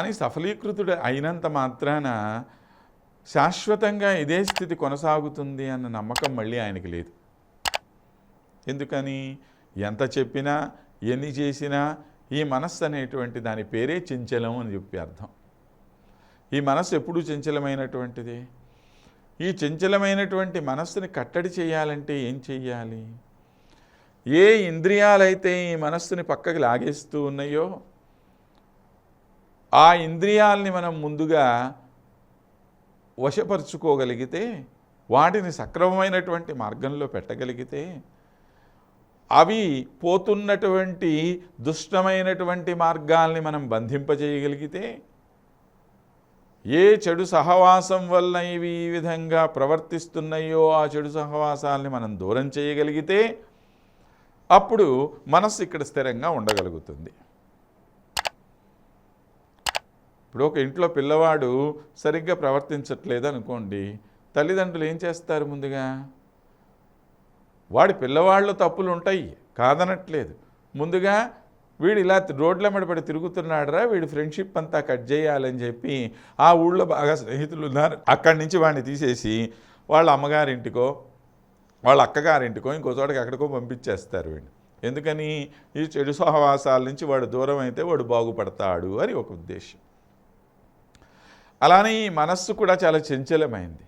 కానీ సఫలీకృతుడు అయినంత మాత్రాన శాశ్వతంగా ఇదే స్థితి కొనసాగుతుంది అన్న నమ్మకం మళ్ళీ ఆయనకి లేదు. ఎందుకని? ఎంత చెప్పినా ఎన్ని చేసినా ఈ మనస్సు అనేటువంటి దాని పేరే చంచలం అని చెప్పి అర్థం. ఈ మనస్సు ఎప్పుడూ చంచలమైనటువంటిది? ఈ చంచలమైనటువంటి మనస్సుని కట్టడి చేయాలంటే ఏం చెయ్యాలి? ఏ ఇంద్రియాలైతే ఈ మనస్సుని పక్కకి లాగేస్తూ ఉన్నాయో ఆ ఇంద్రియాల్ని మనం ముందుగా వశపరుచుకోగలిగితే వాటిని సక్రమమైనటువంటి మార్గంలో పెట్టగలిగితే అవి పోతున్నటువంటి దుష్టమైనటువంటి మార్గాల్ని మనం బంధింపజేయగలిగితే ఏ చెడు సహవాసం వల్ల ఇవి ఈ విధంగా ప్రవర్తిస్తున్నాయో ఆ చెడు సహవాసాల్ని మనం దూరం చేయగలిగితే అప్పుడు మనస్సు ఇక్కడ స్థిరంగా ఉండగలుగుతుంది. ఇప్పుడు ఒక ఇంట్లో పిల్లవాడు సరిగ్గా ప్రవర్తించట్లేదు అనుకోండి తల్లిదండ్రులు ఏం చేస్తారు ముందుగా? వాడి పిల్లవాళ్ళు తప్పులు ఉంటాయి కాదనట్లేదు. ముందుగా వీడు ఇలా రోడ్ల పడి తిరుగుతున్నాడురా వీడి ఫ్రెండ్షిప్ అంతా కట్ చేయాలని చెప్పి ఆ ఊళ్ళో బాగా స్నేహితులు ఉన్నారు. అక్కడి నుంచి వాడిని తీసేసి వాళ్ళ అమ్మగారింటికో వాళ్ళ అక్కగారింటికో ఇంకో చోటకి ఎక్కడికో పంపించేస్తారు వీడిని. ఎందుకని? ఈ చెడు సహవాసాల నుంచి వాడు దూరం అయితే వాడు బాగుపడతాడు అని ఒక ఉద్దేశం. అలానే ఈ మనస్సు కూడా చాలా చంచలమైంది.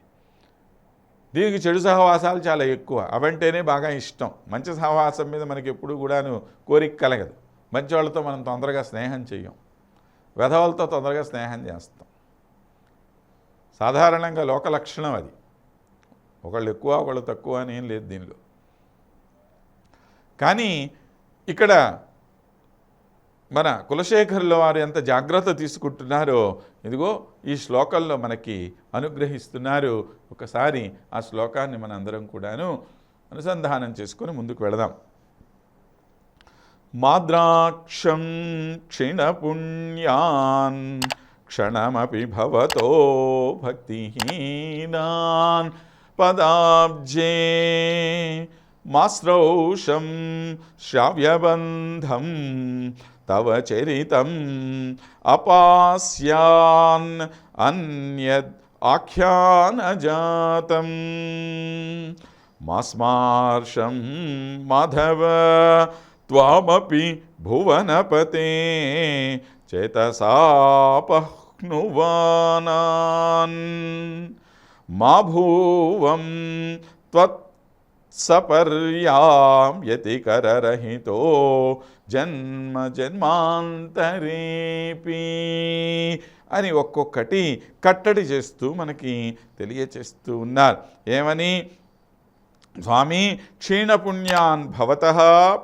దీనికి చెడు సహవాసాలు చాలా ఎక్కువ. అవంటేనే బాగా ఇష్టం. మంచి సహవాసం మీద మనకి ఎప్పుడు కూడాను కోరిక కలగదు. మంచి వాళ్ళతో మనం తొందరగా స్నేహం చెయ్యం. వెధవాళ్ళతో తొందరగా స్నేహం చేస్తాం. సాధారణంగా లోక లక్షణం అది. ఒకళ్ళు ఎక్కువ ఒకళ్ళు తక్కువ అని ఏం లేదు దీనిలో. కానీ ఇక్కడ మన కులశేఖరుల వారు ఎంత జాగ్రత్త తీసుకుంటున్నారో ఇదిగో ఈ శ్లోకంలో మనకి అనుగ్రహిస్తున్నారు. ఒకసారి ఆ శ్లోకాన్ని మనందరం కూడాను అనుసంధానం చేసుకొని ముందుకు వెళదాం. మాద్రాక్షం క్షిణపుణ్యాన్ క్షణమపి భవతో భక్తిహీనాన్ పదాబ్జే मास्रौषं श्राव्यबन्धं तव चरितम् अपास्यान् अन्यद् आख्यानजातम्। मास्मार्षं माधव, त्वामपि भुवनपते, चेतसापह्नुवानान्। मा भुवं त्वत् సపర్యాం యతికరరహితో జన్మ జన్మాంతరేపీ అని ఒక్కొక్కటి కట్టడి చేస్తూ మనకి తెలియచేస్తూ ఉన్నారు. ఏమని? స్వామి క్షీణపుణ్యాన్ భవత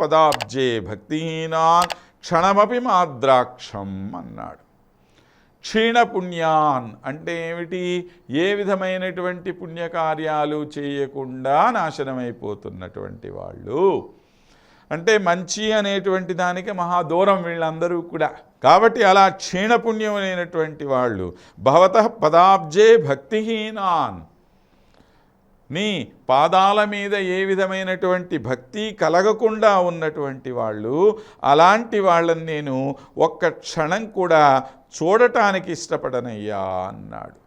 పదాబ్జే భక్తిహీనాన్ క్షణమపి మాద్రాక్షం అన్నాడు. క్షీణపుణ్యాన్ అంటే ఏమిటి? ఏ విధమైనటువంటి పుణ్యకార్యాలు చేయకుండా నాశనమైపోతున్నటువంటి వాళ్ళు. అంటే మంచి అనేటువంటి దానికి మహా దూరం వీళ్ళందరూ కూడా. కాబట్టి అలా క్షీణపుణ్యమైనటువంటి వాళ్ళు భవత పదాబ్జే భక్తిహీనాన్. నీ పాదాల మీద ఏ విధమైనటువంటి భక్తి కలగకుండా ఉన్నటువంటి వాళ్ళు అలాంటి వాళ్ళని నేను ఒక్క క్షణం కూడా చూడటానికి ఇష్టపడనయ్యా అన్నాడు.